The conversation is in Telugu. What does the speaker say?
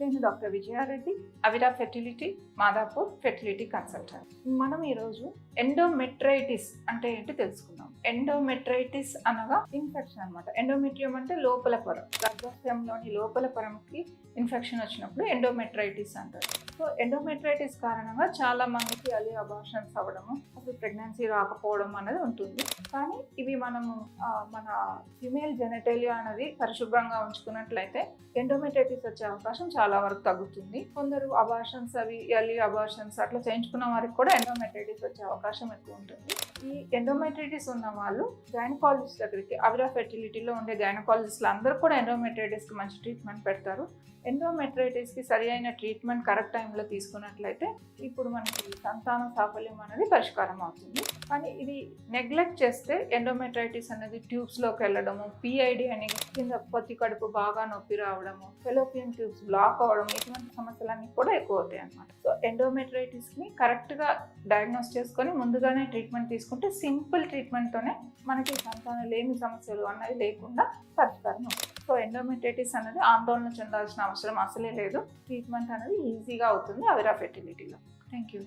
నేను doctor Vijaya Reddy Avira fertility Madhapur fertility consultant. మనం ఈరోజు ఎండోమెట్రైటిస్ అంటే ఏంటి తెలుసుకుందాం. ఎండోమెట్రైటిస్ అనగా ఇన్ఫెక్షన్ అనమాట ఎండోమెట్రియం అంటే లోపల పొరం. గర్భాశయంలోని లోపల పొరంకి ఇన్ఫెక్షన్ వచ్చినప్పుడు ఎండోమెట్రైటిస్ అంటారు. సో ఎండోమెట్రైటిస్ కారణంగా చాలా మందికి అలి అబార్షన్స్ అవ్వడము అసలు ప్రెగ్నెన్సీ రాకపోవడం అనేది ఉంటుంది. కానీ ఇవి మనము మన ఫిమేల్ జెనటేలియా అనేది పరిశుభ్రంగా ఉంచుకున్నట్లయితే ఎండోమెట్రైటిస్ వచ్చే అవకాశం చాలా చాలా వరకు తగ్గుతుంది. కొందరు అబార్షన్స్ అవి ఎర్లీ అబార్షన్స్ అట్లా చేయించుకున్న వారికి కూడా ఎండోమెట్రైటిస్ వచ్చే అవకాశం ఎక్కువ ఉంటుంది. ఈ ఎండోమెట్రైటిస్ ఉన్న వాళ్ళు గైనకాలజిస్ట్ దగ్గరికి అవిరా ఫెర్టిలిటీలో ఉండే గైనకాలజిస్టులు అందరూ కూడా ఎండోమెట్రైటిస్కి మంచి ట్రీట్మెంట్ పెడతారు. ఎండోమెట్రైటిస్కి సరి అయిన ట్రీట్మెంట్ కరెక్ట్ టైంలో తీసుకున్నట్లయితే ఇప్పుడు మనకి సంతాన సాఫల్యం అనేది పరిష్కారం అవుతుంది. కానీ ఇది నెగ్లెక్ట్ చేస్తే ఎండోమెట్రైటిస్ అనేది ట్యూబ్స్లోకి వెళ్ళడము పిఐడి అనేది కింద పొత్తి కడుపు బాగా నొప్పి రావడము ఫెలోపియన్ ట్యూబ్స్ బ్లాక్ అవ్వడం ఇటువంటి సమస్యలన్నీ కూడా ఎక్కువ అవుతాయి అన్నమాట. సో ఎండోమెట్రైటిస్ని కరెక్ట్గా డయాగ్నోస్ చేసుకొని ముందుగానే ట్రీట్మెంట్ తీసుకుంటే సింపుల్ ట్రీట్మెంట్తోనే మనకి సంతానం లేని సమస్యలు అన్నది లేకుండా పరిష్కారం అవుతుంది. సో ఎండోమెట్రైటిస్ అనేది ఆందోళన చెందాల్సిన అవసరం అసలే లేదు. ట్రీట్మెంట్ అనేది ఈజీగా అవుతుంది అవిరా ఫెర్టిలిటీలో థ్యాంక్ యూ